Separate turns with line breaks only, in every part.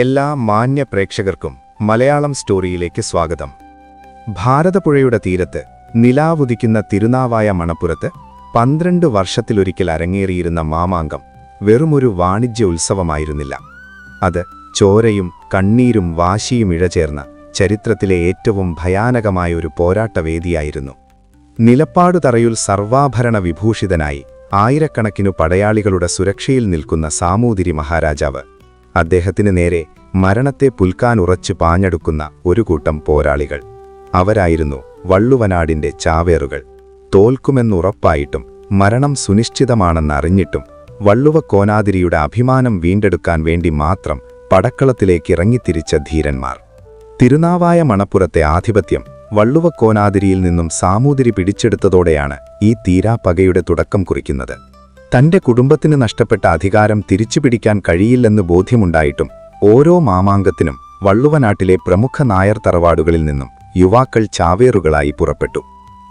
എല്ലാ മാന്യ പ്രേക്ഷകർക്കും മലയാളം സ്റ്റോറിയിലേക്ക് സ്വാഗതം. ഭാരതപ്പുഴയുടെ തീരത്ത് നിലാവുദിക്കുന്ന തിരുനാവായ മണപ്പുറത്ത് പന്ത്രണ്ട് വർഷത്തിലൊരിക്കൽ അരങ്ങേറിയിരുന്ന മാമാങ്കം വെറുമൊരു വാണിജ്യ ഉത്സവമായിരുന്നില്ല. അത് ചോരയും കണ്ണീരും വാശിയും ഇഴചേർന്ന ചരിത്രത്തിലെ ഏറ്റവും ഭയാനകമായ ഒരു പോരാട്ടവേദിയായിരുന്നു. നിലപ്പാടു തറയുൽ സർവാഭരണ വിഭൂഷിതനായി ആയിരക്കണക്കിനു പടയാളികളുടെ സുരക്ഷയിൽ നിൽക്കുന്ന സാമൂതിരി മഹാരാജാവ് അദ്ദേഹത്തിന് നേരെ മരണത്തെ പുൽക്കാനുറച്ച് പാഞ്ഞെടുക്കുന്ന ഒരു കൂട്ടം പോരാളികൾ. അവരായിരുന്നു വള്ളുവനാടിന്റെ ചാവേറുകൾ. തോൽക്കുമെന്നുറപ്പായിട്ടും മരണം സുനിശ്ചിതമാണെന്നറിഞ്ഞിട്ടും വള്ളുവ കോനാതിരിയുടെ അഭിമാനം വീണ്ടെടുക്കാൻ വേണ്ടി മാത്രം പടക്കളത്തിലേക്ക് ഇറങ്ങിത്തിരിച്ച ധീരന്മാർ. തിരുനാവായ മണപ്പുറത്തെ ആധിപത്യം വള്ളുവക്കോനാതിരിയിൽ നിന്നും സാമൂതിരി പിടിച്ചെടുത്തതോടെയാണ് ഈ തീരാപ്പകയുടെ തുടക്കം കുറിക്കുന്നത്. തന്റെ കുടുംബത്തിന് നഷ്ടപ്പെട്ട അധികാരം തിരിച്ചുപിടിക്കാൻ കഴിയില്ലെന്ന് ബോധ്യമുണ്ടായിട്ടും ഓരോ മാമാങ്കത്തിനും വള്ളുവനാട്ടിലെ പ്രമുഖ നായർ തറവാടുകളിൽ നിന്നും യുവാക്കൾ ചാവേറുകളായി പുറപ്പെട്ടു.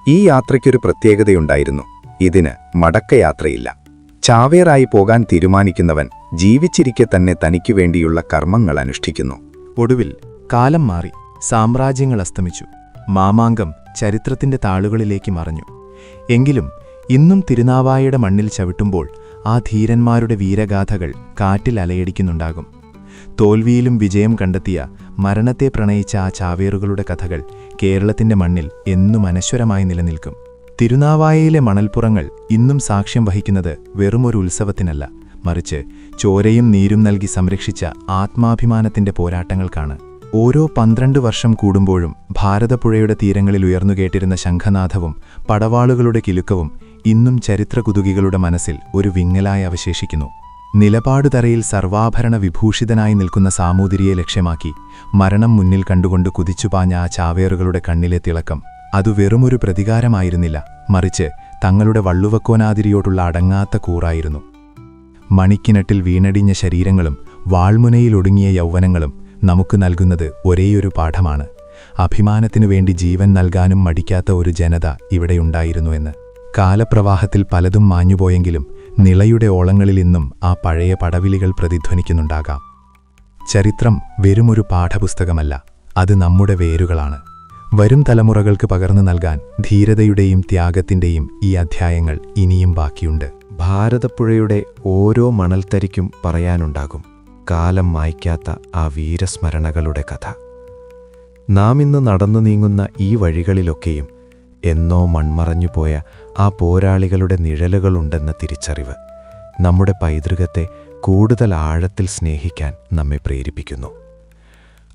ഈ യാത്രയ്ക്കൊരു പ്രത്യേകതയുണ്ടായിരുന്നു. ഇതിന് മടക്കയാത്രയില്ല. ചാവേറായി പോകാൻ തീരുമാനിക്കുന്നവൻ ജീവിച്ചിരിക്കെ തന്നെ തനിക്കു വേണ്ടിയുള്ള കർമ്മങ്ങൾ അനുഷ്ഠിക്കുന്നു.
ഒടുവിൽ കാലം മാറി. സാമ്രാജ്യങ്ങൾ അസ്തമിച്ചു. മാമാങ്കം ചരിത്രത്തിന്റെ താളുകളിലേക്ക് മറഞ്ഞു. എങ്കിലും ഇന്നും തിരുനാവായയുടെ മണ്ണിൽ ചവിട്ടുമ്പോൾ ആ ധീരന്മാരുടെ വീരഗാഥകൾ കാറ്റിൽ അലയടിക്കുന്നുണ്ടാകും. തോൽവിയിലും വിജയം കണ്ടെത്തിയ മരണത്തെ പ്രണയിച്ച ആ ചാവേറുകളുടെ കഥകൾ കേരളത്തിന്റെ മണ്ണിൽ എന്നും അനശ്വരമായി നിലനിൽക്കും. തിരുനാവായയിലെ മണൽപ്പുറങ്ങൾ ഇന്നും സാക്ഷ്യം വഹിക്കുന്നത് വെറുമൊരു ഉത്സവത്തിനല്ല മറിച്ച് ചോരയും നീരും നൽകി സംരക്ഷിച്ച ആത്മാഭിമാനത്തിന്റെ പോരാട്ടങ്ങൾക്കാണ്. ഓരോ പന്ത്രണ്ട് വർഷം കൂടുമ്പോഴും ഭാരതപ്പുഴയുടെ തീരങ്ങളിൽ ഉയർന്നുകേട്ടിരുന്ന ശംഖനാഥവും പടവാളുകളുടെ കിലുക്കവും ഇന്നും ചരിത്ര കുതുകികളുടെ മനസ്സിൽ ഒരു വിങ്ങലായി അവശേഷിക്കുന്നു. നിലപാടുതറയിൽ സർവാഭരണ വിഭൂഷിതനായി നിൽക്കുന്ന സാമൂതിരിയെ ലക്ഷ്യമാക്കി മരണം മുന്നിൽ കണ്ടുകൊണ്ട് കുതിച്ചുപാഞ്ഞ ആ ചാവേറുകളുടെ കണ്ണിലെ തിളക്കം അതു വെറുമൊരു പ്രതികാരമായിരുന്നില്ല മറിച്ച് തങ്ങളുടെ വള്ളുവക്കോനാതിരിയോടുള്ള അടങ്ങാത്ത കൂറായിരുന്നു. മണിക്കിനട്ടിൽ വീണടിഞ്ഞ ശരീരങ്ങളും വാൾമുനയിലൊടുങ്ങിയ യൗവനങ്ങളും നമുക്ക് നൽകുന്നത് ഒരേയൊരു പാഠമാണ്. അഭിമാനത്തിനു വേണ്ടി ജീവൻ നൽകാനും മടിക്കാത്ത ഒരു ജനത ഇവിടെയുണ്ടായിരുന്നുവെന്ന് കാലപ്രവാഹത്തിൽ പലതും മാഞ്ഞുപോയെങ്കിലും നിളയുടെ ഓളങ്ങളിൽ ഇന്നും ആ പഴയ പടവിലികൾ പ്രതിധ്വനിക്കുന്നുണ്ടാകാം. ചരിത്രം വെറുമൊരു പാഠപുസ്തകമല്ല അത് നമ്മുടെ വേരുകളാണ്. വരും തലമുറകൾക്ക് പകർന്നു നൽകാൻ ധീരതയുടെയും ത്യാഗത്തിന്റെയും ഈ അധ്യായങ്ങൾ ഇനിയും ബാക്കിയുണ്ട്.
ഭാരതപ്പുഴയുടെ ഓരോ മണൽത്തരിക്കും പറയാനുണ്ടാകും കാലം മായ്ക്കാത്ത ആ വീരസ്മരണകളുടെ കഥ. നാം ഇന്ന് നടന്നു നീങ്ങുന്ന ഈ വഴികളിലൊക്കെയും എന്നോ മൺമറഞ്ഞുപോയ ആ പോരാളികളുടെ നിഴലുകളുണ്ടെന്ന തിരിച്ചറിവ് നമ്മുടെ പൈതൃകത്തെ കൂടുതൽ ആഴത്തിൽ സ്നേഹിക്കാൻ നമ്മെ പ്രേരിപ്പിക്കുന്നു.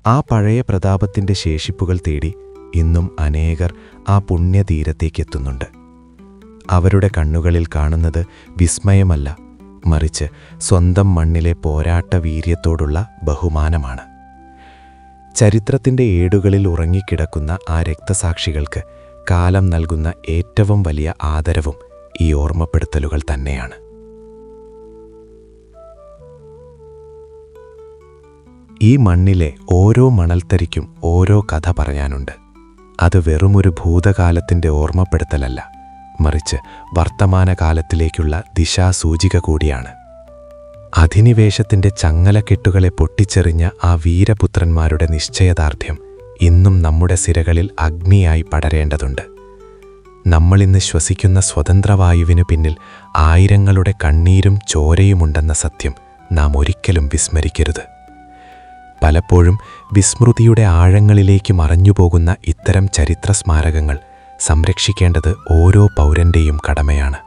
ആ പഴയ പ്രതാപത്തിന്റെ ശേഷിപ്പുകൾ തേടി ഇന്നും അനേകർ ആ പുണ്യതീരത്തേക്കെത്തുന്നുണ്ട് അവരുടെ കണ്ണുകളിൽ കാണുന്നത് വിസ്മയമല്ല മറിച്ച് സ്വന്തം മണ്ണിലെ പോരാട്ട വീര്യത്തോടുള്ള ബഹുമാനമാണ്. ചരിത്രത്തിന്റെ ഏടുകളിൽ ഉറങ്ങിക്കിടക്കുന്ന ആ രക്തസാക്ഷികൾക്ക് കാലം നൽകുന്ന ഏറ്റവും വലിയ ആദരവും ഈ ഓർമ്മപ്പെടുത്തലുകൾ തന്നെയാണ്. ഈ മണ്ണിലെ ഓരോ മണൽത്തരിക്കും ഓരോ കഥ പറയാനുണ്ട്. അത് വെറുമൊരു ഭൂതകാലത്തിന്റെ ഓർമ്മപ്പെടുത്തലല്ല മറിച്ച് വർത്തമാനകാലത്തിലേക്കുള്ള ദിശാസൂചിക കൂടിയാണ്. അധിനിവേശത്തിന്റെ ചങ്ങലക്കെട്ടുകളെ പൊട്ടിച്ചെറിഞ്ഞ ആ വീരപുത്രന്മാരുടെ നിശ്ചയദാർഢ്യം ഇന്നും നമ്മുടെ സിരകളിൽ അഗ്നിയായി പടരേണ്ടതുണ്ട്. നമ്മളിന്ന് ശ്വസിക്കുന്ന സ്വതന്ത്രവായുവിനു പിന്നിൽ ആയിരങ്ങളുടെ കണ്ണീരും ചോരയുമുണ്ടെന്ന സത്യം നാം ഒരിക്കലും വിസ്മരിക്കരുത്. പലപ്പോഴും വിസ്മൃതിയുടെ ആഴങ്ങളിലേക്ക് മറഞ്ഞുപോകുന്ന ഇത്തരം ചരിത്ര സ്മാരകങ്ങൾ സംരക്ഷിക്കേണ്ടത് ഓരോ പൗരന്റെയും കടമയാണ്.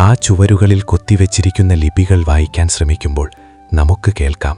ആ ചുവരുകളിൽ കൊത്തിവെച്ചിരിക്കുന്ന ലിപികൾ വായിക്കാൻ ശ്രമിക്കുമ്പോൾ നമുക്ക് കേൾക്കാം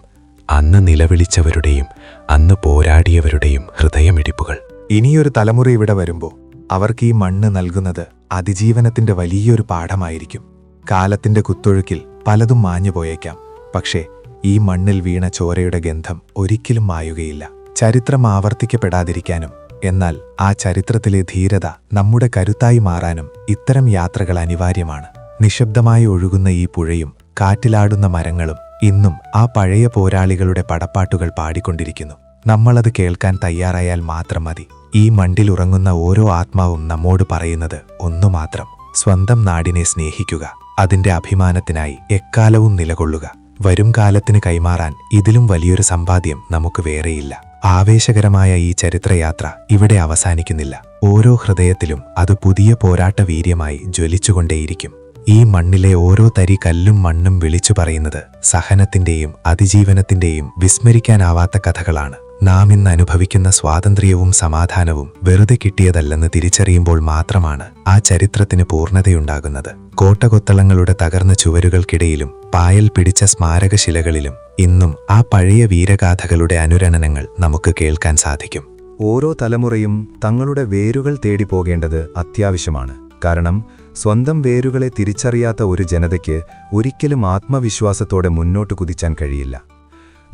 അന്ന് നിലവിളിച്ചവരുടെയും അന്ന് പോരാടിയവരുടെയും ഹൃദയമിടിപ്പുകൾ.
ഇനിയൊരു തലമുറ ഇവിടെ വരുമ്പോൾ അവർക്ക് ഈ മണ്ണ് നൽകുന്നത് അതിജീവനത്തിന്റെ വലിയൊരു പാഠമായിരിക്കും. കാലത്തിന്റെ കുത്തൊഴുക്കിൽ പലതും മാഞ്ഞുപോയേക്കാം പക്ഷേ ഈ മണ്ണിൽ വീണ ചോരയുടെ ഗന്ധം ഒരിക്കലും മായുകയില്ല. ചരിത്രം ആവർത്തിക്കപ്പെടാതിരിക്കാനും എന്നാൽ ആ ചരിത്രത്തിലെ ധീരത നമ്മുടെ കരുത്തായി മാറാനും ഇത്തരം യാത്രകൾ അനിവാര്യമാണ്. നിശബ്ദമായി ഒഴുകുന്ന ഈ പുഴയും കാറ്റിലാടുന്ന മരങ്ങളും ഇന്നും ആ പഴയ പോരാളികളുടെ പടപ്പാട്ടുകൾ പാടിക്കൊണ്ടിരിക്കുന്നു. നമ്മളത് കേൾക്കാൻ തയ്യാറായാൽ മാത്രം മതി. ഈ മണ്ടിലുറങ്ങുന്ന ഓരോ ആത്മാവും നമ്മോട് പറയുന്നത് ഒന്നു മാത്രം. സ്വന്തം നാടിനെ സ്നേഹിക്കുക അതിന്റെ അഭിമാനത്തിനായി എക്കാലവും നിലകൊള്ളുക.
വരും കാലത്തിന് കൈമാറാൻ ഇതിലും വലിയൊരു സമ്പാദ്യം നമുക്ക് വേറെയില്ല. ആവേശകരമായ ഈ ചരിത്രയാത്ര ഇവിടെ അവസാനിക്കുന്നില്ല. ഓരോ ഹൃദയത്തിലും അത് പുതിയ പോരാട്ട വീര്യമായി ജ്വലിച്ചുകൊണ്ടേയിരിക്കും. ഈ മണ്ണിലെ ഓരോ തരി കല്ലും മണ്ണും വിളിച്ചു പറയുന്നത് സഹനത്തിന്റെയും അതിജീവനത്തിന്റെയും വിസ്മരിക്കാനാവാത്ത കഥകളാണ്. നാം ഇന്ന് അനുഭവിക്കുന്ന സ്വാതന്ത്ര്യവും സമാധാനവും വെറുതെ കിട്ടിയതല്ലെന്ന് തിരിച്ചറിയുമ്പോൾ മാത്രമാണ് ആ ചരിത്രത്തിന് പൂർണതയുണ്ടാകുന്നത്. കോട്ടകൊത്തളങ്ങളുടെ തകർന്ന ചുവരുകൾക്കിടയിലും പായൽ പിടിച്ച സ്മാരകശിലകളിലും ഇന്നും ആ പഴയ വീരഗാഥകളുടെ അനുരണനങ്ങൾ നമുക്ക് കേൾക്കാൻ സാധിക്കും.
ഓരോ തലമുറയും തങ്ങളുടെ വേരുകൾ തേടി പോകേണ്ടത് അത്യാവശ്യമാണ്. കാരണം സ്വന്തം വേരുകളെ തിരിച്ചറിയാത്ത ഒരു ജനതയ്ക്ക് ഒരിക്കലും ആത്മവിശ്വാസത്തോടെ മുന്നോട്ട് കുതിച്ചാൻ കഴിയില്ല.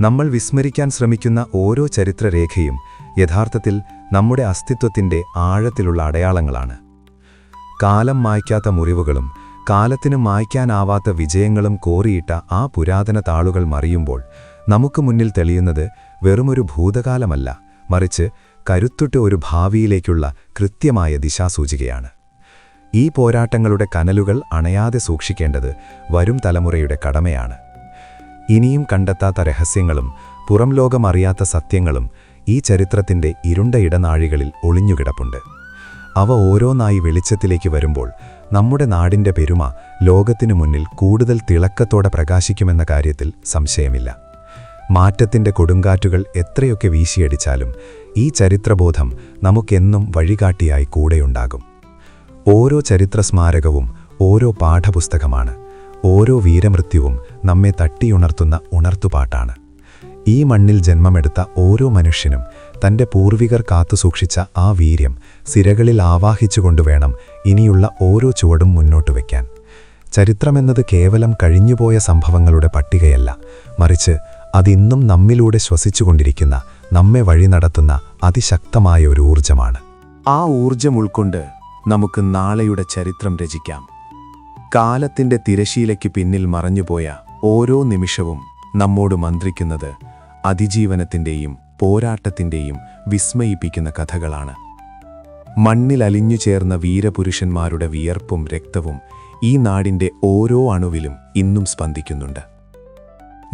നമ്മൾ വിസ്മരിക്കാൻ ശ്രമിക്കുന്ന ഓരോ ചരിത്രരേഖയും യഥാർത്ഥത്തിൽ നമ്മുടെ അസ്തിത്വത്തിന്റെ ആഴത്തിലുള്ള അടയാളങ്ങളാണ്. കാലം മായ്ക്കാത്ത മുറിവുകളും കാലത്തിന് മായ്ക്കാനാവാത്ത വിജയങ്ങളും കോറിയിട്ട ആ പുരാതന താളുകൾ മറിയുമ്പോൾ നമുക്ക് മുന്നിൽ തെളിയുന്നത് വെറുമൊരു ഭൂതകാലമല്ല മറിച്ച് കരുത്തുറ്റ ഒരു ഭാവിയിലേക്കുള്ള കൃത്യമായ ദിശാസൂചികയാണ്. ഈ പോരാട്ടങ്ങളുടെ കനലുകൾ അണയാതെ സൂക്ഷിക്കേണ്ടത് വരും തലമുറയുടെ കടമയാണ്. ഇനിയും കണ്ടെത്താത്ത രഹസ്യങ്ങളും പുറം ലോകമറിയാത്ത സത്യങ്ങളും ഈ ചരിത്രത്തിന്റെ ഇരുണ്ട ഇടനാഴികളിൽ ഒളിഞ്ഞുകിടപ്പുണ്ട്. അവ ഓരോന്നായി വെളിച്ചത്തിലേക്ക് വരുമ്പോൾ നമ്മുടെ നാടിന്റെ പെരുമ ലോകത്തിനു മുന്നിൽ കൂടുതൽ തിളക്കത്തോടെ പ്രകാശിക്കുമെന്ന കാര്യത്തിൽ സംശയമില്ല. മാറ്റത്തിന്റെ കൊടുങ്കാറ്റുകൾ എത്രയൊക്കെ വീശിയടിച്ചാലും ഈ ചരിത്രബോധം നമുക്കെന്നും വഴികാട്ടിയായി കൂടെയുണ്ടാകും. ഓരോ ചരിത്ര സ്മാരകവും ഓരോ പാഠപുസ്തകമാണ്. ഓരോ വീരമൃത്യുവും നമ്മെ തട്ടിയുണർത്തുന്ന ഉണർത്തുപാട്ടാണ്. ഈ മണ്ണിൽ ജന്മമെടുത്ത ഓരോ മനുഷ്യനും തന്റെ പൂർവികർ കാത്തുസൂക്ഷിച്ച ആ വീര്യം സിരകളിൽ ആവാഹിച്ചുകൊണ്ടുവേണം ഇനിയുള്ള ഓരോ ചുവടും മുന്നോട്ട് വയ്ക്കാൻ ചരിത്രമെന്നത് കേവലം കഴിഞ്ഞുപോയ സംഭവങ്ങളുടെ പട്ടികയല്ല. മറിച്ച് അതിന്നും നമ്മിലൂടെ ശ്വസിച്ചുകൊണ്ടിരിക്കുന്ന നമ്മെ വഴി നടത്തുന്ന അതിശക്തമായ ഒരു ഊർജമാണ്
ആ ഊർജം ഉൾക്കൊണ്ട് നമുക്ക് നാളെയുടെ ചരിത്രം രചിക്കാം. കാലത്തിന്റെ തിരശീലയ്ക്ക് പിന്നിൽ മറഞ്ഞുപോയ ഓരോ നിമിഷവും നമ്മോട് മന്ത്രിക്കുന്നത് അതിജീവനത്തിന്റെയും പോരാട്ടത്തിന്റെയും വിസ്മയിപ്പിക്കുന്ന കഥകളാണ്. മണ്ണിൽ അലിഞ്ഞു ചേർന്ന വീരപുരുഷന്മാരുടെ വിയർപ്പും രക്തവും ഈ നാടിന്റെ ഓരോ അണുവിലും ഇന്നും സ്പന്ദിക്കുന്നുണ്ട്.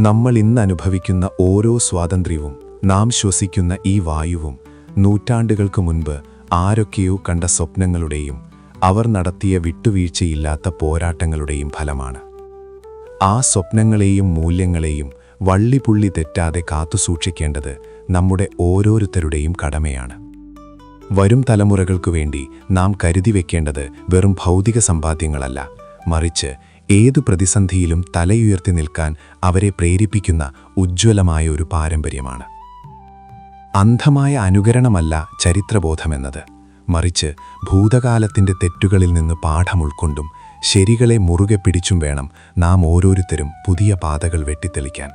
നമ്മൾ ഇന്ന് അനുഭവിക്കുന്ന ഓരോ സ്വാതന്ത്ര്യവും നാം ശ്വസിക്കുന്ന ഈ വായുവും നൂറ്റാണ്ടുകൾക്ക് മുൻപ് ആരൊക്കെയോ കണ്ട സ്വപ്നങ്ങളുടെയും അവർ നടത്തിയ വിട്ടുവീഴ്ചയില്ലാത്ത പോരാട്ടങ്ങളുടെയും ഫലമാണ്. ആ സ്വപ്നങ്ങളെയും മൂല്യങ്ങളെയും വള്ളിപുള്ളി തെറ്റാതെ കാത്തുസൂക്ഷിക്കേണ്ടത് നമ്മുടെ ഓരോരുത്തരുടെയും കടമയാണ്. വരും തലമുറകൾക്കു വേണ്ടി നാം കരുതി വെക്കേണ്ടത് വെറും ഭൗതിക സമ്പാദ്യങ്ങളല്ല. മറിച്ച് ഏതു പ്രതിസന്ധിയിലും തലയുയർത്തി നിൽക്കാൻ അവരെ പ്രേരിപ്പിക്കുന്ന ഉജ്ജ്വലമായ ഒരു പാരമ്പര്യമാണ്. അന്ധമായ അനുകരണമല്ല ചരിത്രബോധമെന്നത്. മറിച്ച് ഭൂതകാലത്തിന്റെ തെറ്റുകളിൽ നിന്ന് പാഠം ഉൾക്കൊണ്ടും ശരികളെ മുറുകെ പിടിച്ചും വേണം നാം ഓരോരുത്തരും പുതിയ പാതകൾ വെട്ടിത്തെളിക്കാൻ.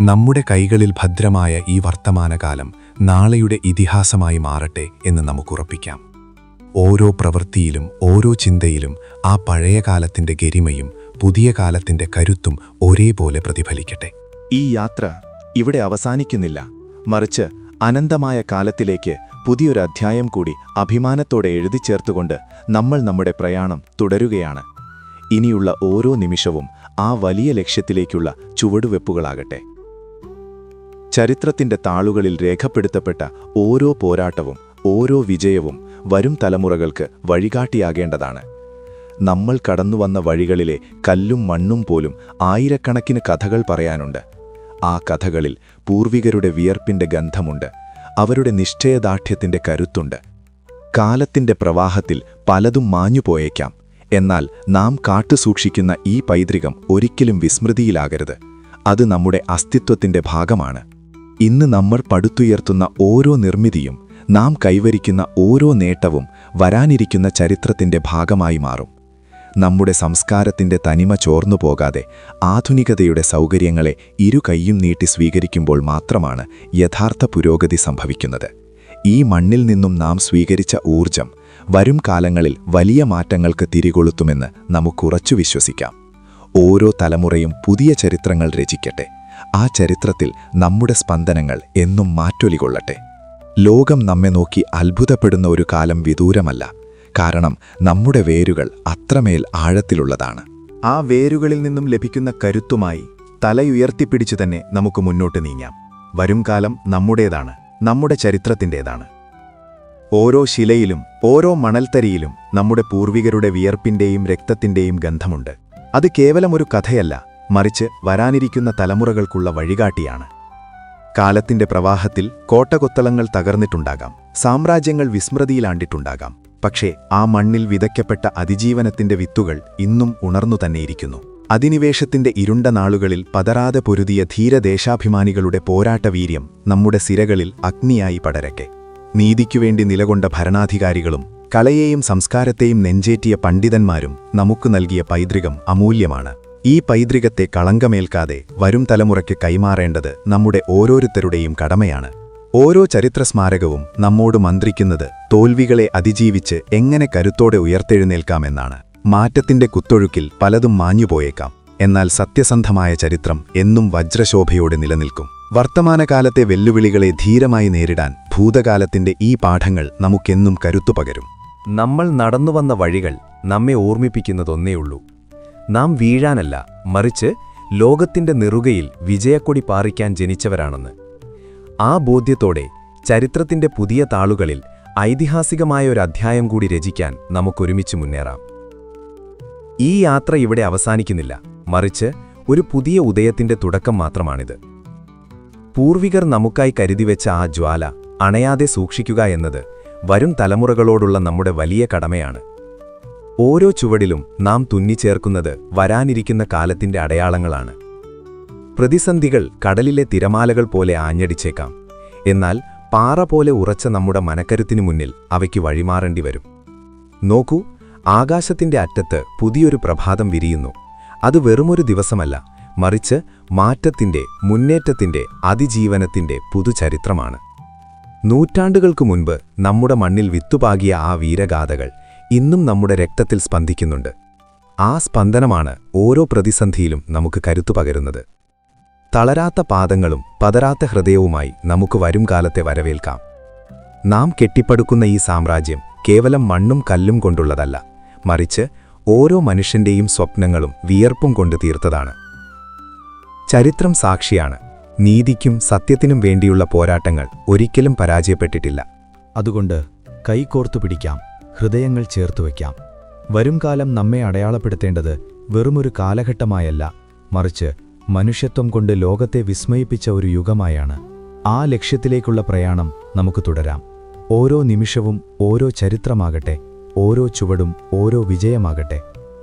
നമ്മുടെ കൈകളിൽ ഭദ്രമായ ഈ വർത്തമാനകാലം നാളെയുടെ ഇതിഹാസമായി മാറട്ടെ എന്ന് നമുക്കുറപ്പിക്കാം. ഓരോ പ്രവൃത്തിയിലും ഓരോ ചിന്തയിലും ആ പഴയ കാലത്തിന്റെ ഗരിമയും പുതിയ കാലത്തിന്റെ കരുത്തും ഒരേപോലെ പ്രതിഫലിക്കട്ടെ.
ഈ യാത്ര ഇവിടെ അവസാനിക്കുന്നില്ല. മറിച്ച് അനന്തമായ കാലത്തിലേക്ക് പുതിയൊരു അധ്യായം കൂടി അഭിമാനത്തോടെ എഴുതി ചേർത്തുകൊണ്ട് നമ്മൾ നമ്മുടെ പ്രയാണം തുടരുകയാണ്. ഇനിയുള്ള ഓരോ നിമിഷവും ആ വലിയ ലക്ഷ്യത്തിലേക്കുള്ള ചുവടുവെപ്പുകളാകട്ടെ. ചരിത്രത്തിന്റെ താളുകളിൽ രേഖപ്പെടുത്തപ്പെട്ട ഓരോ പോരാട്ടവും ഓരോ വിജയവും വരും തലമുറകൾക്ക് വഴികാട്ടിയാകേണ്ടതാണ്. നമ്മൾ കടന്നുവന്ന വഴികളിലെ കല്ലും മണ്ണും പോലും ആയിരക്കണക്കിന് കഥകൾ പറയാനുണ്ട്. ആ കഥകളിൽ പൂർവികരുടെ വിയർപ്പിന്റെ ഗന്ധമുണ്ട്. അവരുടെ നിശ്ചയദാർഢ്യത്തിന്റെ കരുത്തുണ്ട്. കാലത്തിന്റെ പ്രവാഹത്തിൽ പലതും മാഞ്ഞുപോയേക്കാം എന്നാൽ നാം കാട്ടുസൂക്ഷിക്കുന്ന ഈ പൈതൃകം ഒരിക്കലും വിസ്മൃതിയിലാകരുത്. അത് നമ്മുടെ അസ്തിത്വത്തിന്റെ ഭാഗമാണ്. ഇന്ന് നമ്മൾ പടുത്തുയർത്തുന്ന ഓരോ നിർമ്മിതിയും നാം കൈവരിക്കുന്ന ഓരോ നേട്ടവും വരാനിരിക്കുന്ന ചരിത്രത്തിന്റെ ഭാഗമായി മാറും. നമ്മുടെ സംസ്കാരത്തിന്റെ തനിമ ചോർന്നു പോകാതെ ആധുനികതയുടെ സൗകര്യങ്ങളെ ഇരു കൈയും നീട്ടി സ്വീകരിക്കുമ്പോൾ മാത്രമാണ് യഥാർത്ഥ പുരോഗതി സംഭവിക്കുന്നത്. ഈ മണ്ണിൽ നിന്നും നാം സ്വീകരിച്ച ഊർജം വരും കാലങ്ങളിൽ വലിയ മാറ്റങ്ങൾക്ക് തിരികൊളുത്തുമെന്ന് നമുക്കുറച്ചു വിശ്വസിക്കാം. ഓരോ തലമുറയും പുതിയ ചരിത്രങ്ങൾ രചിക്കട്ടെ. ആ ചരിത്രത്തിൽ നമ്മുടെ സ്പന്ദനങ്ങൾ എന്നും മാറ്റൊലികൊള്ളട്ടെ. ലോകം നമ്മെ നോക്കി അത്ഭുതപ്പെടുന്ന ഒരു കാലം വിദൂരമല്ല. കാരണം നമ്മുടെ വേരുകൾ അത്രമേൽ ആഴത്തിലുള്ളതാണ്.
ആ വേരുകളിൽ നിന്നും ലഭിക്കുന്ന കരുത്തുമായി
തലയുയർത്തിപ്പിടിച്ചു തന്നെ നമുക്ക് മുന്നോട്ട് നീങ്ങാം. വരും കാലം നമ്മുടേതാണ് നമ്മുടെ ചരിത്രത്തിന്റേതാണ്. ഓരോ ശിലയിലും ഓരോ മണൽത്തരിയിലും നമ്മുടെ പൂർവികരുടെ വിയർപ്പിന്റെയും രക്തത്തിന്റെയും ഗന്ധമുണ്ട്. അത് കേവലം ഒരു കഥയല്ല മറിച്ച് വരാനിരിക്കുന്ന തലമുറകൾക്കുള്ള വഴികാട്ടിയാണ്. കാലത്തിന്റെ പ്രവാഹത്തിൽ കോട്ടകൊത്തളങ്ങൾ തകർന്നിട്ടുണ്ടാകാം സാമ്രാജ്യങ്ങൾ വിസ്മൃതിയിലാണ്ടിട്ടുണ്ടാകാം. പക്ഷേ ആ മണ്ണിൽ വിതയ്ക്കപ്പെട്ട അതിജീവനത്തിന്റെ വിത്തുകൾ ഇന്നും ഉണർന്നു തന്നെയിരിക്കുന്നു. അധിനിവേശത്തിന്റെ ഇരുണ്ട നാളുകളിൽ പതറാതെ പൊരുതിയ ധീരദേശാഭിമാനികളുടെ പോരാട്ടവീര്യം നമ്മുടെ സിരകളിൽ അഗ്നിയായി പടരക്കെ നീതിക്കുവേണ്ടി നിലകൊണ്ട ഭരണാധികാരികളും കലയെയും സംസ്കാരത്തെയും നെഞ്ചേറ്റിയ പണ്ഡിതന്മാരും നമുക്ക് നൽകിയ പൈതൃകം അമൂല്യമാണ്. ഈ പൈതൃകത്തെ കളങ്കമേൽക്കാതെ വരും തലമുറയ്ക്ക് കൈമാറേണ്ടത് നമ്മുടെ ഓരോരുത്തരുടെയും കടമയാണ്. ഓരോ ചരിത്രസ്മാരകവും നമ്മോട് മന്ത്രിക്കുന്നത് തോൽവികളെ അതിജീവിച്ച് എങ്ങനെ കരുത്തോടെ ഉയർത്തെഴുന്നേൽക്കാമെന്നാണ്. മാറ്റത്തിന്റെ കുത്തൊഴുക്കിൽ പലതും മാഞ്ഞുപോയേക്കാം. എന്നാൽ സത്യസന്ധമായ ചരിത്രം എന്നും വജ്രശോഭയോടെ നിലനിൽക്കും. വർത്തമാനകാലത്തെ വെല്ലുവിളികളെ ധീരമായി നേരിടാൻ ഭൂതകാലത്തിന്റെ ഈ പാഠങ്ങൾ നമുക്കെന്നും കരുത്തു പകരും.
നമ്മൾ നടന്നുവന്ന വഴികൾ നമ്മെ ഓർമ്മിപ്പിക്കുന്നതൊന്നേയുള്ളൂ. നാം വീഴാനല്ല മറിച്ച് ലോകത്തിന്റെ നെറുകയിൽ വിജയക്കൊടി പാറിക്കാൻ ജനിച്ചവരാണെന്ന്. ആ ബോധ്യത്തോടെ ചരിത്രത്തിന്റെ പുതിയ താളുകളിൽ ഐതിഹാസികമായ ഒരു അധ്യായം കൂടി രചിക്കാൻ നമുക്കൊരുമിച്ച് മുന്നേറാം. ഈ യാത്ര ഇവിടെ അവസാനിക്കുന്നില്ല. മറിച്ച് ഒരു പുതിയ ഉദയത്തിന്റെ തുടക്കം മാത്രമാണിത്. പൂർവികർ നമുക്കായി കരുതിവെച്ച ആ ജ്വാല അണയാതെ സൂക്ഷിക്കുക എന്നത് വരും തലമുറകളോടുള്ള നമ്മുടെ വലിയ കടമയാണ്. ഓരോ ചുവടിലും നാം തുന്നിച്ചേർക്കുന്നത് വരാനിരിക്കുന്ന കാലത്തിന്റെ അടയാളങ്ങളാണ്. പ്രതിസന്ധികൾ കടലിലെ തിരമാലകൾ പോലെ ആഞ്ഞടിച്ചേക്കാം. എന്നാൽ പാറ പോലെ ഉറച്ച നമ്മുടെ മനക്കരുത്തിനു മുന്നിൽ അവയ്ക്ക് വഴിമാറേണ്ടി വരും. നോക്കൂ ആകാശത്തിന്റെ അറ്റത്ത് പുതിയൊരു പ്രഭാതം വിരിയുന്നു. അത് വെറുമൊരു ദിവസമല്ല മറിച്ച് മാറ്റത്തിന്റെ മുന്നേറ്റത്തിന്റെ അതിജീവനത്തിന്റെ പുതുചരിത്രമാണ്. നൂറ്റാണ്ടുകൾക്കു മുൻപ് നമ്മുടെ മണ്ണിൽ വിത്തുപാകിയ ആ വീരഗാഥകൾ ഇന്നും നമ്മുടെ രക്തത്തിൽ സ്പന്ദിക്കുന്നുണ്ട്. ആ സ്പന്ദനമാണ് ഓരോ പ്രതിസന്ധിയിലും നമുക്ക് കരുത്തു പകരുന്നത്. തളരാത്ത പാദങ്ങളും പതരാത്ത ഹൃദയവുമായി നമുക്ക് വരും കാലത്തെ വരവേൽക്കാം. നാം കെട്ടിപ്പടുക്കുന്ന ഈ സാമ്രാജ്യം കേവലം മണ്ണും കല്ലും കൊണ്ടുള്ളതല്ല മറിച്ച് ഓരോ മനുഷ്യന്റെയും സ്വപ്നങ്ങളും വിയർപ്പും കൊണ്ട് തീർത്തതാണ്. ചരിത്രം സാക്ഷിയാണ്. നീതിക്കും സത്യത്തിനും വേണ്ടിയുള്ള പോരാട്ടങ്ങൾ ഒരിക്കലും പരാജയപ്പെട്ടിട്ടില്ല.
അതുകൊണ്ട് കൈകോർത്തു പിടിക്കാം ഹൃദയങ്ങൾ ചേർത്തു വയ്ക്കാം. വരും കാലം നമ്മെ അടയാളപ്പെടുത്തേണ്ടത് വെറുമൊരു കാലഘട്ടമായല്ല മറിച്ച് മനുഷ്യത്വം കൊണ്ട് ലോകത്തെ വിസ്മയിപ്പിച്ച ഒരു യുഗമായാണ്. ആ ലക്ഷ്യത്തിലേക്കുള്ള പ്രയാണം നമുക്ക് തുടരാം. ഓരോ നിമിഷവും ഓരോ ചരിത്രമാകട്ടെ ഓരോ ചുവടും ഓരോ വിജയമാകട്ടെ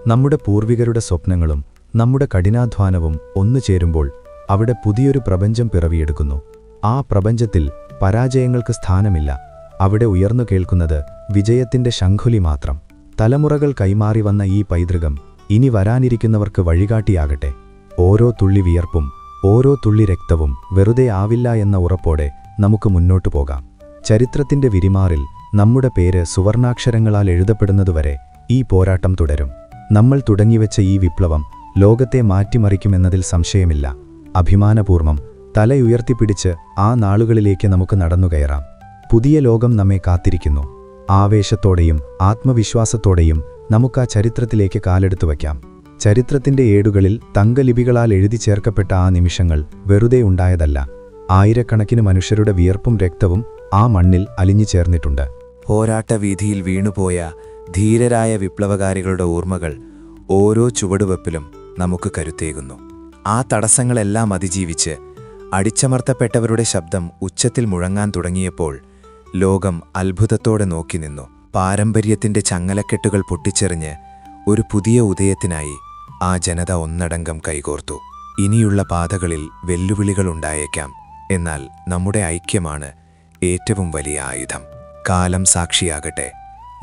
നമ്മുടെ പൂർവികരുടെ സ്വപ്നങ്ങളും നമ്മുടെ കഠിനാധ്വാനവും ഒന്നു ചേരുമ്പോൾ അവിടെ പുതിയൊരു പ്രപഞ്ചം പിറവിയെടുക്കുന്നു. ആ പ്രപഞ്ചത്തിൽ പരാജയങ്ങൾക്ക് സ്ഥാനമില്ല. അവിടെ ഉയർന്നു കേൾക്കുന്നത് വിജയത്തിന്റെ ശംഖുലി മാത്രം. തലമുറകൾ കൈമാറി വന്ന ഈ പൈതൃകം ഇനി വരാനിരിക്കുന്നവർക്ക് വഴികാട്ടിയാകട്ടെ. ഓരോ തുള്ളി വിയർപ്പും ഓരോ തുള്ളി രക്തവും വെറുതെ ആവില്ല എന്ന ഉറപ്പോടെ നമുക്ക് മുന്നോട്ടു പോകാം. ചരിത്രത്തിന്റെ വിരിമാറിൽ നമ്മുടെ പേര് സുവർണാക്ഷരങ്ങളാൽ എഴുതപ്പെടുന്നതുവരെ ഈ പോരാട്ടം തുടരും. നമ്മൾ തുടങ്ങിവെച്ച ഈ വിപ്ലവം ലോകത്തെ മാറ്റിമറിക്കുമെന്നതിൽ സംശയമില്ല. അഭിമാനപൂർവം തലയുയർത്തിപ്പിടിച്ച് ആ നാളുകളിലേക്ക് നമുക്ക് നടന്നുകയറാം പുതിയ ലോകം നമ്മെ കാത്തിരിക്കുന്നു. ആവേശത്തോടെയും ആത്മവിശ്വാസത്തോടെയും നമുക്ക് ആ ചരിത്രത്തിലേക്ക് കാലെടുത്തു വയ്ക്കാം. ചരിത്രത്തിന്റെ ഏടുകളിൽ തങ്കലിപികളാൽ എഴുതി ചേർക്കപ്പെട്ട ആ നിമിഷങ്ങൾ വെറുതെ ഉണ്ടായതല്ല. ആയിരക്കണക്കിന് മനുഷ്യരുടെ വിയർപ്പും രക്തവും ആ മണ്ണിൽ അലിഞ്ഞു ചേർന്നിട്ടുണ്ട്.
പോരാട്ട വീതിയിൽ വീണുപോയ ധീരരായ വിപ്ലവകാരികളുടെ ഓർമ്മകൾ ഓരോ ചുവടുവെപ്പിലും നമുക്ക് കരുത്തേകുന്നു. ആ തടസ്സങ്ങളെല്ലാം അതിജീവിച്ച് അടിച്ചമർത്തപ്പെട്ടവരുടെ ശബ്ദം ഉച്ചത്തിൽ മുഴങ്ങാൻ തുടങ്ങിയപ്പോൾ ലോകം അത്ഭുതത്തോടെ നോക്കി നിന്നു. പാരമ്പര്യത്തിന്റെ ചങ്ങലക്കെട്ടുകൾ പൊട്ടിച്ചെറിഞ്ഞ് ഒരു പുതിയ ഉദയത്തിനായി ആ ജനത ഒന്നടങ്കം കൈകോർത്തു. ഇനിയുള്ള പാതകളിൽ വെല്ലുവിളികൾ ഉണ്ടായേക്കാം എന്നാൽ നമ്മുടെ ഐക്യമാണ് ഏറ്റവും വലിയ ആയുധം. കാലം സാക്ഷിയാകട്ടെ.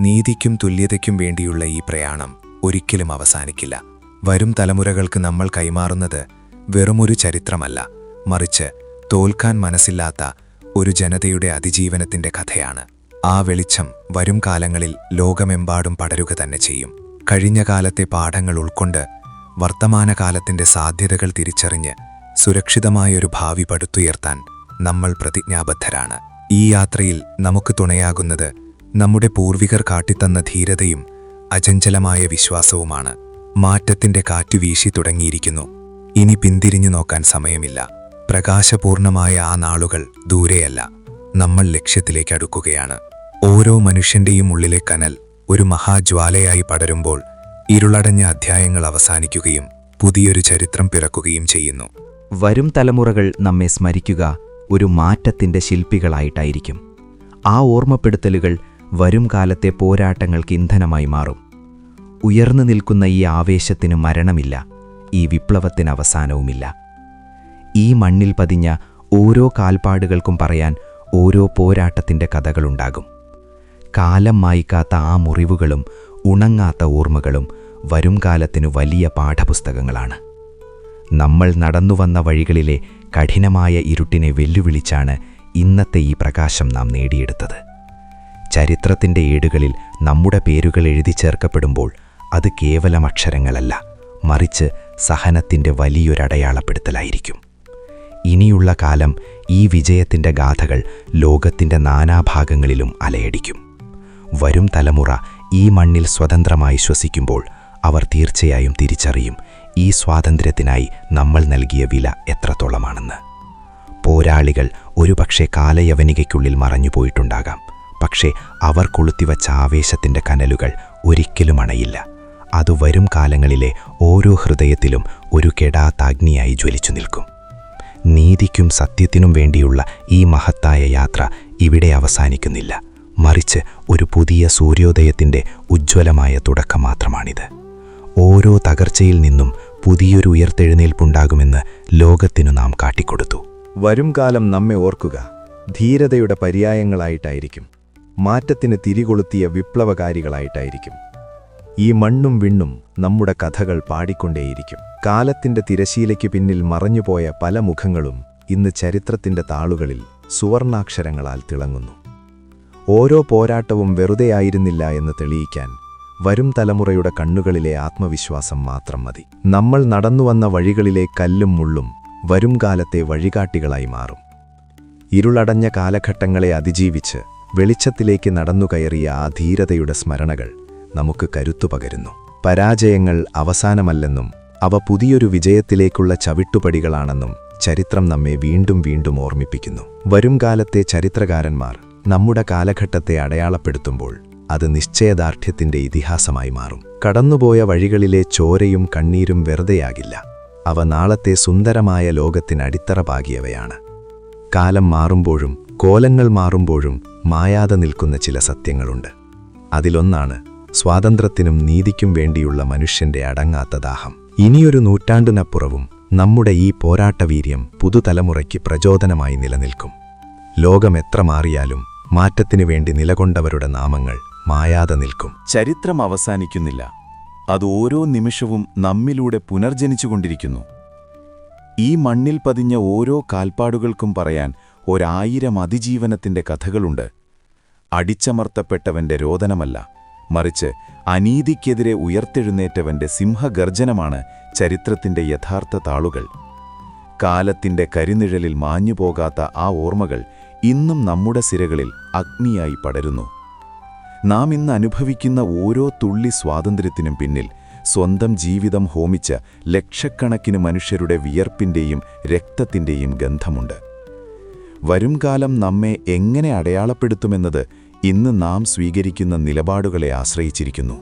നീതിക്കും തുല്യതയ്ക്കും വേണ്ടിയുള്ള ഈ പ്രയാണം ഒരിക്കലും അവസാനിക്കില്ല. വരും തലമുറകൾക്ക് നമ്മൾ കൈമാറുന്നത് വെറുമൊരു ചരിത്രമല്ല. മറിച്ച് തോൽക്കാൻ മനസ്സില്ലാത്ത ഒരു ജനതയുടെ അതിജീവനത്തിന്റെ കഥയാണ്. ആ വെളിച്ചം വരും കാലങ്ങളിൽ ലോകമെമ്പാടും പടരുക തന്നെ ചെയ്യും. കഴിഞ്ഞ കാലത്തെ പാഠങ്ങൾ ഉൾക്കൊണ്ട് വർത്തമാനകാലത്തിന്റെ സാധ്യതകൾ തിരിച്ചറിഞ്ഞ് സുരക്ഷിതമായൊരു ഭാവി പടുത്തുയർത്താൻ നമ്മൾ പ്രതിജ്ഞാബദ്ധരാണ്. ഈ യാത്രയിൽ നമുക്ക് തുണയാകുന്നത് നമ്മുടെ പൂർവികർ കാട്ടിത്തന്ന ധീരതയും അചഞ്ചലമായ വിശ്വാസവുമാണ്. മാറ്റത്തിന്റെ കാറ്റു വീശി തുടങ്ങിയിരിക്കുന്നു. ഇനി പിന്തിരിഞ്ഞു നോക്കാൻ സമയമില്ല. പ്രകാശപൂർണമായ ആ നാളുകൾ ദൂരെയല്ല. നമ്മൾ ലക്ഷ്യത്തിലേക്ക് അടുക്കുകയാണ്. ഓരോ മനുഷ്യന്റെയും ഉള്ളിലെ കനൽ ഒരു മഹാജ്വാലയായി പടരുമ്പോൾ ഇരുളടഞ്ഞ അധ്യായങ്ങൾ അവസാനിക്കുകയും പുതിയൊരു ചരിത്രം പിറക്കുകയും ചെയ്യുന്നു.
വരും തലമുറകൾ നമ്മെ സ്മരിക്കുക ഒരു മാറ്റത്തിന്റെ ശില്പികളായിട്ടായിരിക്കും. ആ ഓർമ്മപ്പെടുത്തലുകൾ വരും കാലത്തെ പോരാട്ടങ്ങൾക്ക് ഇന്ധനമായി മാറും. ഉയർന്നു നിൽക്കുന്ന ഈ ആവേശത്തിന് മരണമില്ല ഈ വിപ്ലവത്തിന് അവസാനവുമില്ല. ഈ മണ്ണിൽ പതിഞ്ഞ ഓരോ കാൽപ്പാടുകൾക്കും പറയാൻ ഓരോ പോരാട്ടത്തിന്റെ കഥകളുണ്ടാകും. കാലം മായ്ക്കാത്ത ആ മുറിവുകളും ഉണങ്ങാത്ത ഓർമ്മകളും വരും കാലത്തിനു വലിയ പാഠപുസ്തകങ്ങളാണ്. നമ്മൾ നടന്നുവന്ന വഴികളിലെ കഠിനമായ ഇരുട്ടിനെ വെല്ലുവിളിച്ചാണ് ഇന്നത്തെ ഈ പ്രകാശം നാം നേടിയെടുത്തത്. ചരിത്രത്തിന്റെ ഏടുകളിൽ നമ്മുടെ പേരുകൾ എഴുതി ചേർക്കപ്പെടുമ്പോൾ അത് കേവലം അക്ഷരങ്ങളല്ല മറിച്ച് സഹനത്തിന്റെ വലിയൊരടയാളപ്പെടുത്തലായിരിക്കും. ഇനിയുള്ള കാലം ഈ വിജയത്തിന്റെ ഗാഥകൾ ലോകത്തിന്റെ നാനാഭാഗങ്ങളിലും അലയടിക്കും. വരും തലമുറ ഈ മണ്ണിൽ സ്വതന്ത്രമായി ശ്വസിക്കുമ്പോൾ അവർ തീർച്ചയായും തിരിച്ചറിയും ഈ സ്വാതന്ത്ര്യത്തിനായി നമ്മൾ നൽകിയ വില എത്രത്തോളമാണെന്ന്. പോരാളികൾ ഒരുപക്ഷെ കാലയവനികയ്ക്കുള്ളിൽ മറഞ്ഞുപോയിട്ടുണ്ടാകാം പക്ഷേ അവർ കൊളുത്തിവച്ച ആവേശത്തിന്റെ കനലുകൾ ഒരിക്കലും അണയില്ല. അത് വരും കാലങ്ങളിലെ ഓരോ ഹൃദയത്തിലും ഒരു കെടാത്താഗ്നിയായി ജ്വലിച്ചു നിൽക്കും. നീതിക്കും സത്യത്തിനും വേണ്ടിയുള്ള ഈ മഹത്തായ യാത്ര ഇവിടെ അവസാനിക്കുന്നില്ല. മറിച്ച് ഒരു പുതിയ സൂര്യോദയത്തിന്റെ ഉജ്ജ്വലമായ തുടക്കം മാത്രമാണിത്. ഓരോ തകർച്ചയിൽ നിന്നും പുതിയൊരു ഉയർത്തെഴുന്നേൽപ്പുണ്ടാകുമെന്ന് ലോകത്തിനു നാം കാട്ടിക്കൊടുത്തു.
വരും കാലം നമ്മെ ഓർക്കുക. ധീരതയുടെ പര്യായങ്ങളായിട്ടായിരിക്കും. മാറ്റത്തിന് തിരികൊളുത്തിയ വിപ്ലവകാരികളായിട്ടായിരിക്കും. ഈ മണ്ണും വിണ്ണും നമ്മുടെ കഥകൾ പാടിക്കൊണ്ടേയിരിക്കും. കാലത്തിന്റെ തിരശീലയ്ക്ക് പിന്നിൽ മറഞ്ഞുപോയ പല മുഖങ്ങളും ഇന്ന് ചരിത്രത്തിന്റെ താളുകളിൽ സുവർണാക്ഷരങ്ങളാൽ തിളങ്ങുന്നു. ഓരോ പോരാട്ടവും വെറുതെയായിരുന്നില്ല എന്ന് തെളിയിക്കാൻ വരും തലമുറയുടെ കണ്ണുകളിലെ ആത്മവിശ്വാസം മാത്രം മതി. നമ്മൾ നടന്നുവന്ന വഴികളിലെ കല്ലും മുള്ളും വരും കാലത്തെ വഴികാട്ടികളായി മാറും. ഇരുളടഞ്ഞ കാലഘട്ടങ്ങളെ അതിജീവിച്ച് വെളിച്ചത്തിലേക്ക് നടന്നുകയറിയ ആ ധീരതയുടെ സ്മരണകൾ നമുക്ക് കരുത്തു പകരുന്നു. പരാജയങ്ങൾ അവസാനമല്ലെന്നും അവ പുതിയൊരു വിജയത്തിലേക്കുള്ള ചവിട്ടുപടികളാണെന്നും ചരിത്രം നമ്മെ വീണ്ടും വീണ്ടും ഓർമ്മിപ്പിക്കുന്നു. വരും കാലത്തെ ചരിത്രകാരന്മാർ നമ്മുടെ കാലഘട്ടത്തെ അടയാളപ്പെടുത്തുമ്പോൾ അത് നിശ്ചയദാർഢ്യത്തിന്റെ ഇതിഹാസമായി മാറും. കടന്നുപോയ വഴികളിലെ ചോരയും കണ്ണീരും വെറുതെയാകില്ല. അവ നാളത്തെ സുന്ദരമായ ലോകത്തിന് അടിത്തറ പാകിയവയാണ് കാലം മാറുമ്പോഴും കോലങ്ങൾ മാറുമ്പോഴും മായാതെ നിൽക്കുന്ന ചില സത്യങ്ങളുണ്ട്. അതിലൊന്നാണ് സ്വാതന്ത്ര്യത്തിനും നീതിക്കും വേണ്ടിയുള്ള മനുഷ്യന്റെ അടങ്ങാത്ത ദാഹം. ഇനിയൊരു നൂറ്റാണ്ടിനപ്പുറവും നമ്മുടെ ഈ പോരാട്ടവീര്യം പുതുതലമുറയ്ക്ക് പ്രചോദനമായി നിലനിൽക്കും. ലോകം എത്ര മാറിയാലും മാറ്റത്തിനു വേണ്ടി നിലകൊണ്ടവരുടെ നാമങ്ങൾ മായാതെ നിൽക്കും.
ചരിത്രം അവസാനിക്കുന്നില്ല. അത് ഓരോ നിമിഷവും നമ്മിലൂടെ പുനർജനിച്ചുകൊണ്ടിരിക്കുന്നു. ഈ മണ്ണിൽ പതിഞ്ഞ ഓരോ കാൽപ്പാടുകൾക്കും പറയാൻ ഒരായിരം അതിജീവനത്തിന്റെ കഥകളുണ്ട്. അടിച്ചമർത്തപ്പെട്ടവന്റെ രോദനമല്ല മറിച്ച് അനീതിക്കെതിരെ ഉയർത്തെഴുന്നേറ്റവന്റെ സിംഹഗർജനമാണ് ചരിത്രത്തിന്റെ യഥാർത്ഥ താളുകൾ. കാലത്തിന്റെ കരിനിഴലിൽ മാഞ്ഞുപോകാത്ത ആ ഓർമ്മകൾ ഇന്നും നമ്മുടെ സിരകളിൽ അഗ്നിയായി പടരുന്നു. നാം ഇന്ന് അനുഭവിക്കുന്ന ഓരോ തുള്ളി സ്വാതന്ത്ര്യത്തിനും പിന്നിൽ സ്വന്തം ജീവിതം ഹോമിച്ച ലക്ഷക്കണക്കിന് മനുഷ്യരുടെ വിയർപ്പിന്റെയും രക്തത്തിന്റെയും ഗന്ധമുണ്ട്. വരുംകാലം നമ്മെ എങ്ങനെ അടയാളപ്പെടുത്തുമെന്നത് ഇന്ന് നാം സ്വീകരിക്കുന്ന നിലപാടുകളെ ആശ്രയിച്ചിരിക്കുന്നു.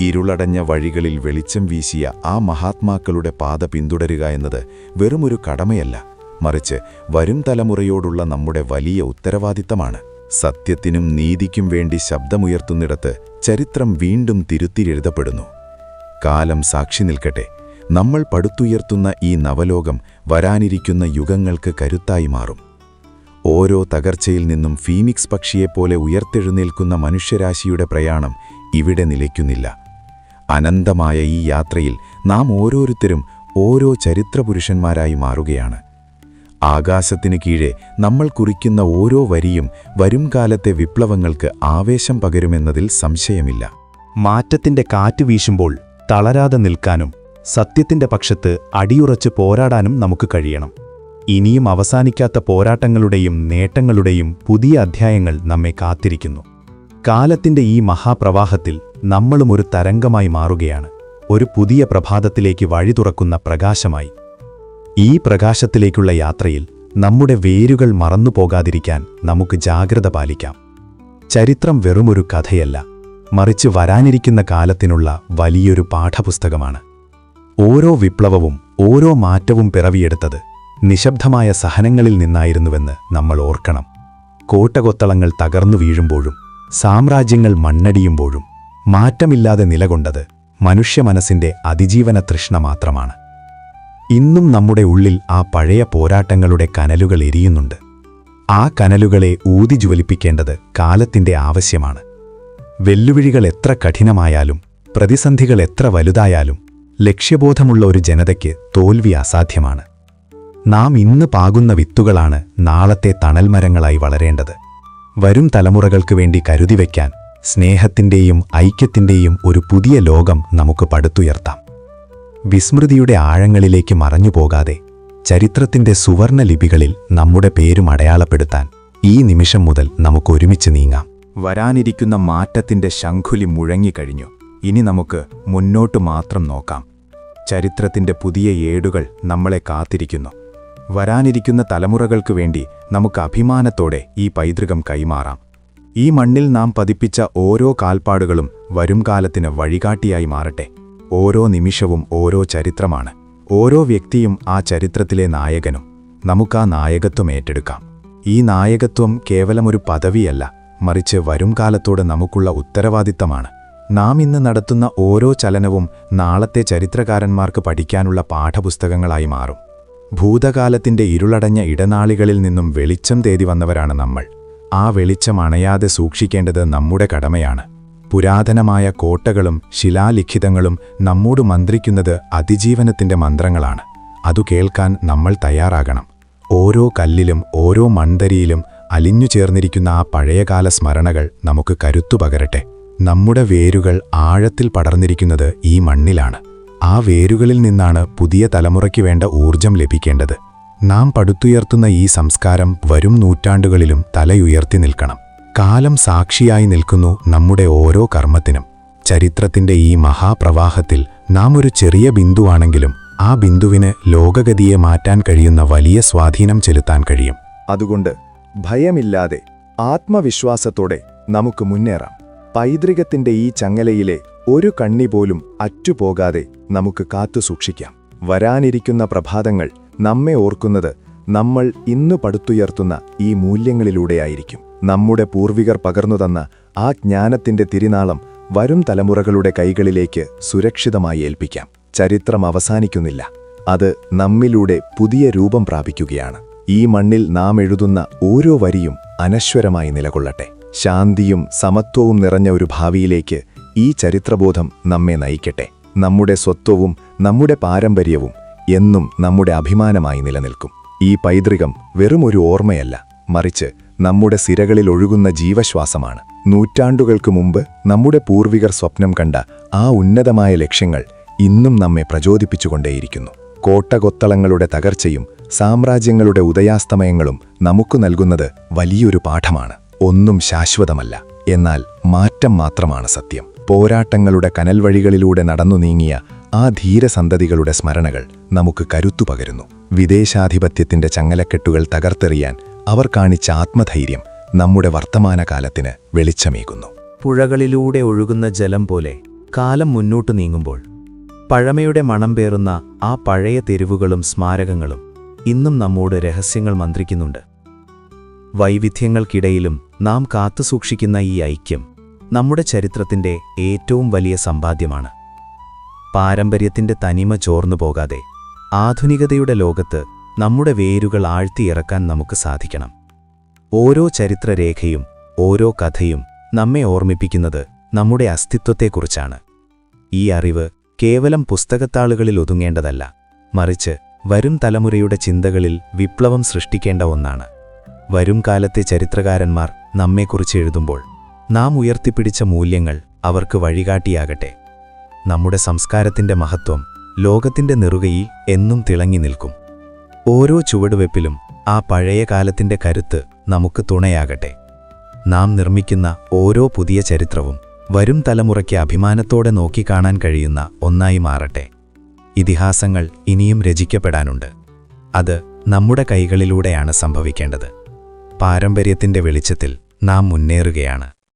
ഇരുളടഞ്ഞ വഴികളിൽ വെളിച്ചം വീശിയ ആ മഹാത്മാക്കളുടെ പാത പിന്തുടരുക എന്നത് വെറുമൊരു കടമയല്ല മറിച്ച് വരും തലമുറയോടുള്ള നമ്മുടെ വലിയ ഉത്തരവാദിത്തമാണ്. സത്യത്തിനും നീതിക്കും വേണ്ടി ശബ്ദമുയർത്തുന്നിടത്ത് ചരിത്രം വീണ്ടും തിരുത്തിരെഴുതപ്പെടുന്നു കാലം സാക്ഷി നിൽക്കട്ടെ. നമ്മൾ പടുത്തുയർത്തുന്ന ഈ നവലോകം വരാനിരിക്കുന്ന യുഗങ്ങൾക്ക് കരുത്തായി മാറും. ഓരോ തകർച്ചയിൽ നിന്നും ഫീനിക്സ് പക്ഷിയെപ്പോലെ ഉയർത്തെഴുന്നേൽക്കുന്ന മനുഷ്യരാശിയുടെ പ്രയാണം ഇവിടെ നിലയ്ക്കുന്നില്ല. അനന്തമായ ഈ യാത്രയിൽ നാം ഓരോരുത്തരും ഓരോ ചരിത്രപുരുഷന്മാരായി മാറുകയാണ്. ആകാശത്തിനു കീഴെ നമ്മൾ കുറിക്കുന്ന ഓരോ വരിയും വരുംകാലത്തെ വിപ്ലവങ്ങൾക്ക് ആവേശം പകരുമെന്നതിൽ സംശയമില്ല.
മാറ്റത്തിന്റെ കാറ്റ് വീശുമ്പോൾ തളരാതെ നിൽക്കാനും സത്യത്തിന്റെ പക്ഷത്ത് അടിയുറച്ച് പോരാടാനും നമുക്ക് കഴിയണം. ഇനിയും അവസാനിക്കാത്ത പോരാട്ടങ്ങളുടെയും നേട്ടങ്ങളുടെയും പുതിയ അധ്യായങ്ങൾ നമ്മെ കാത്തിരിക്കുന്നു. കാലത്തിന്റെ ഈ മഹാപ്രവാഹത്തിൽ നമ്മളും ഒരു തരംഗമായി മാറുകയാണ്.
ഒരു പുതിയ പ്രഭാതത്തിലേക്ക് വഴി തുറക്കുന്ന പ്രകാശമായി. ഈ പ്രകാശത്തിലേക്കുള്ള യാത്രയിൽ നമ്മുടെ വേരുകൾ മറന്നു പോകാതിരിക്കാൻ നമുക്ക് ജാഗ്രത പാലിക്കാം. ചരിത്രം വെറുമൊരു കഥയല്ല മറിച്ച് വരാനിരിക്കുന്ന കാലത്തിനുള്ള വലിയൊരു പാഠപുസ്തകമാണ്. ഓരോ വിപ്ലവവും ഓരോ മാറ്റവും പിറവിയെടുത്തത് നിശബ്ദമായ സഹനങ്ങളിൽ നിന്നായിരുന്നുവെന്ന് നമ്മൾ ഓർക്കണം. കോട്ടകൊത്തളങ്ങൾ തകർന്നു വീഴുമ്പോഴും സാമ്രാജ്യങ്ങൾ മണ്ണടിയുമ്പോഴും മാറ്റമില്ലാതെ നിലകൊണ്ടത് മനുഷ്യമനസ്സിന്റെ അതിജീവന തൃഷ്ണ മാത്രമാണ്. ഇന്നും നമ്മുടെ ഉള്ളിൽ ആ പഴയ പോരാട്ടങ്ങളുടെ കനലുകൾ എരിയുന്നുണ്ട്. ആ കനലുകളെ ഊതി ജ്വലിപ്പിക്കേണ്ടത് കാലത്തിന്റെ ആവശ്യമാണ്. വെല്ലുവിളികൾ എത്ര കഠിനമായാലും പ്രതിസന്ധികൾ എത്ര വലുതായാലും ലക്ഷ്യബോധമുള്ള ഒരു ജനതയ്ക്ക് തോൽവി അസാധ്യമാണ്. നാം ഇന്ന് പാകുന്ന വിത്തുകളാണ് നാളത്തെ തണൽമരങ്ങളായി വളരേണ്ടത്. വരും തലമുറകൾക്ക് വേണ്ടി കരുതിവെക്കാൻ സ്നേഹത്തിന്റെയും ഐക്യത്തിന്റെയും ഒരു പുതിയ ലോകം നമുക്ക് പടുത്തുയർത്താം. വിസ്മൃതിയുടെ ആഴങ്ങളിലേക്ക് മറഞ്ഞുപോകാതെ ചരിത്രത്തിന്റെ സുവർണ ലിപികളിൽ നമ്മുടെ പേരും അടയാളപ്പെടുത്താൻ ഈ നിമിഷം മുതൽ നമുക്ക് ഒരുമിച്ച് നീങ്ങാം.
വരാനിരിക്കുന്ന മാറ്റത്തിന്റെ ശംഖുലി മുഴങ്ങിക്കഴിഞ്ഞു. ഇനി നമുക്ക് മുന്നോട്ട് മാത്രം നോക്കാം. ചരിത്രത്തിന്റെ പുതിയ ഏടുകൾ നമ്മളെ കാത്തിരിക്കുന്നു. വരാനിരിക്കുന്ന തലമുറകൾക്കു വേണ്ടി നമുക്ക് അഭിമാനത്തോടെ ഈ പൈതൃകം കൈമാറാം. ഈ മണ്ണിൽ നാം പതിപ്പിച്ച ഓരോ കാൽപ്പാടുകളും വരുംകാലത്തിന് വഴികാട്ടിയായി മാറട്ടെ. ഓരോ നിമിഷവും ഓരോ ചരിത്രമാണ്. ഓരോ വ്യക്തിയും ആ ചരിത്രത്തിലെ നായകനും. നമുക്കാ നായകത്വം ഏറ്റെടുക്കാം. ഈ നായകത്വം കേവലമൊരു പദവിയല്ല മറിച്ച് വരുംകാലത്തോട് നമുക്കുള്ള ഉത്തരവാദിത്തമാണ്. നാം ഇന്ന് നടത്തുന്ന ഓരോ ചലനവും നാളത്തെ ചരിത്രകാരന്മാർക്ക് പഠിക്കാനുള്ള പാഠപുസ്തകങ്ങളായി മാറും. ഭൂതകാലത്തിന്റെ ഇരുളടഞ്ഞ ഇടനാളികളിൽ നിന്നും വെളിച്ചം തേടി വന്നവരാണ് നമ്മൾ. ആ വെളിച്ചം അണയാതെ സൂക്ഷിക്കേണ്ടത് നമ്മുടെ കടമയാണ്. പുരാതനമായ കോട്ടകളും ശിലാലിഖിതങ്ങളും നമ്മോട് മന്ത്രിക്കുന്നത് അതിജീവനത്തിന്റെ മന്ത്രങ്ങളാണ്. അതു കേൾക്കാൻ നമ്മൾ തയ്യാറാകണം. ഓരോ കല്ലിലും ഓരോ മൺതരിയിലും അലിഞ്ഞു ചേർന്നിരിക്കുന്ന ആ പഴയകാല സ്മരണകൾ നമുക്ക് കരുത്തു പകരട്ടെ. നമ്മുടെ വേരുകൾ ആഴത്തിൽ പടർന്നിരിക്കുന്നത് ഈ മണ്ണിലാണ്. ആ വേരുകളിൽ നിന്നാണ് പുതിയ തലമുറയ്ക്ക് വേണ്ട ഊർജം ലഭിക്കേണ്ടത്. നാം പടുത്തുയർത്തുന്ന ഈ സംസ്കാരം വരും നൂറ്റാണ്ടുകളിലും തലയുയർത്തി നിൽക്കണം. കാലം സാക്ഷിയായി നിൽക്കുന്നു നമ്മുടെ ഓരോ കർമ്മത്തിനും. ചരിത്രത്തിന്റെ ഈ മഹാപ്രവാഹത്തിൽ നാം ഒരു ചെറിയ ബിന്ദുവാണെങ്കിലും ആ ബിന്ദുവിന് ലോകഗതിയെ മാറ്റാൻ കഴിയുന്ന വലിയ സ്വാധീനം ചെലുത്താൻ കഴിയും.
അതുകൊണ്ട് ഭയമില്ലാതെ ആത്മവിശ്വാസത്തോടെ നമുക്ക് മുന്നേറാം. പൈതൃകത്തിന്റെ ഈ ചങ്ങലയിലെ ഒരു കണ്ണി പോലും അറ്റുപോകാതെ നമുക്ക് കാത്തുസൂക്ഷിക്കാം വരാനിരിക്കുന്ന പ്രഭാതങ്ങൾ നമ്മെ ഓർക്കുന്നത് നമ്മൾ ഇന്ന് പടുത്തുയർത്തുന്ന ഈ മൂല്യങ്ങളിലൂടെയായിരിക്കും. നമ്മുടെ പൂർവികർ പകർന്നുതന്ന ആ ജ്ഞാനത്തിന്റെ തിരിനാളം വരും തലമുറകളുടെ കൈകളിലേക്ക് സുരക്ഷിതമായി ഏൽപ്പിക്കാം. ചരിത്രം അവസാനിക്കുന്നില്ല. അത് നമ്മിലൂടെ പുതിയ രൂപം പ്രാപിക്കുകയാണ്. ഈ മണ്ണിൽ നാം എഴുതുന്ന ഓരോ വരിയും അനശ്വരമായി നിലകൊള്ളട്ടെ. ശാന്തിയും സമത്വവും നിറഞ്ഞ ഒരു ഭാവിയിലേക്ക് ഈ ചരിത്രബോധം നമ്മെ നയിക്കട്ടെ. നമ്മുടെ സ്വത്വവും നമ്മുടെ പാരമ്പര്യവും എന്നും നമ്മുടെ അഭിമാനമായി നിലനിൽക്കും. ഈ പൈതൃകം വെറുമൊരു ഓർമ്മയല്ല മറിച്ച് നമ്മുടെ സിരകളിൽ ഒഴുകുന്ന ജീവശ്വാസമാണ്. നൂറ്റാണ്ടുകൾക്ക് മുമ്പ് നമ്മുടെ പൂർവികർ സ്വപ്നം കണ്ട ആ ഉന്നതമായ ലക്ഷ്യങ്ങൾ ഇന്നും നമ്മെ പ്രചോദിപ്പിച്ചുകൊണ്ടേയിരിക്കുന്നു. കോട്ടകൊത്തളങ്ങളുടെ തകർച്ചയും സാമ്രാജ്യങ്ങളുടെ ഉദയാസ്തമയങ്ങളും നമുക്ക് നൽകുന്നത് വലിയൊരു പാഠമാണ്. ഒന്നും ശാശ്വതമല്ല എന്നാൽ മാറ്റം മാത്രമാണ് സത്യം. പോരാട്ടങ്ങളുടെ കനൽവഴികളിലൂടെ നടന്നു നീങ്ങിയ ആ ധീരസന്തതികളുടെ സ്മരണകൾ നമുക്ക് കരുത്തു പകരുന്നു. വിദേശാധിപത്യത്തിന്റെ ചങ്ങലക്കെട്ടുകൾ തകർത്തെറിയാൻ അവർ കാണിച്ച ആത്മധൈര്യം നമ്മുടെ വർത്തമാനകാലത്തിന് വെളിച്ചമേകുന്നു.
പുഴകളിലൂടെ ഒഴുകുന്ന ജലം പോലെ കാലം മുന്നോട്ടു നീങ്ങുമ്പോൾ പഴമയുടെ മണം പേറുന്ന ആ പഴയ തെരുവുകളും സ്മാരകങ്ങളും ഇന്നും നമ്മോട് രഹസ്യങ്ങൾ മന്ത്രിക്കുന്നുണ്ട്. വൈവിധ്യങ്ങൾക്കിടയിലും നാം കാത്തുസൂക്ഷിക്കുന്ന ഈ ഐക്യം നമ്മുടെ ചരിത്രത്തിന്റെ ഏറ്റവും വലിയ സമ്പാദ്യമാണ്. പാരമ്പര്യത്തിന്റെ തനിമ ചോർന്നു പോകാതെ ആധുനികതയുടെ ലോകത്ത് നമ്മുടെ വേരുകൾ ആഴ്ത്തിയിറക്കാൻ നമുക്ക് സാധിക്കണം. ഓരോ ചരിത്രരേഖയും ഓരോ കഥയും നമ്മെ ഓർമ്മിപ്പിക്കുന്നത് നമ്മുടെ അസ്തിത്വത്തെക്കുറിച്ചാണ്. ഈ അറിവ് കേവലം പുസ്തകത്താളുകളിൽ ഒതുങ്ങേണ്ടതല്ല മറിച്ച് വരും തലമുറയുടെ ചിന്തകളിൽ വിപ്ലവം സൃഷ്ടിക്കേണ്ട ഒന്നാണ്. വരും കാലത്തെ ചരിത്രകാരന്മാർ നമ്മെക്കുറിച്ച് എഴുതുമ്പോൾ നാം ഉയർത്തിപ്പിടിച്ച മൂല്യങ്ങൾ അവർക്ക് വഴികാട്ടിയാകട്ടെ. നമ്മുടെ സംസ്കാരത്തിന്റെ മഹത്വം ലോകത്തിന്റെ നെറുകയിൽ എന്നും തിളങ്ങി നിൽക്കും. ഓരോ ചുവടുവെപ്പിലും ആ പഴയ കാലത്തിന്റെ കരുത്ത് നമുക്ക് തുണയാകട്ടെ. നാം നിർമ്മിക്കുന്ന ഓരോ പുതിയ ചരിത്രവും വരും തലമുറയ്ക്ക് അഭിമാനത്തോടെ നോക്കിക്കാണാൻ കഴിയുന്ന ഒന്നായി മാറട്ടെ. ഇതിഹാസങ്ങൾ ഇനിയും രചിക്കപ്പെടാനുണ്ട്. അത് നമ്മുടെ കൈകളിലൂടെയാണ് സംഭവിക്കേണ്ടത്. പാരമ്പര്യത്തിന്റെ വെളിച്ചത്തിൽ നാം മുന്നേറുകയാണ്.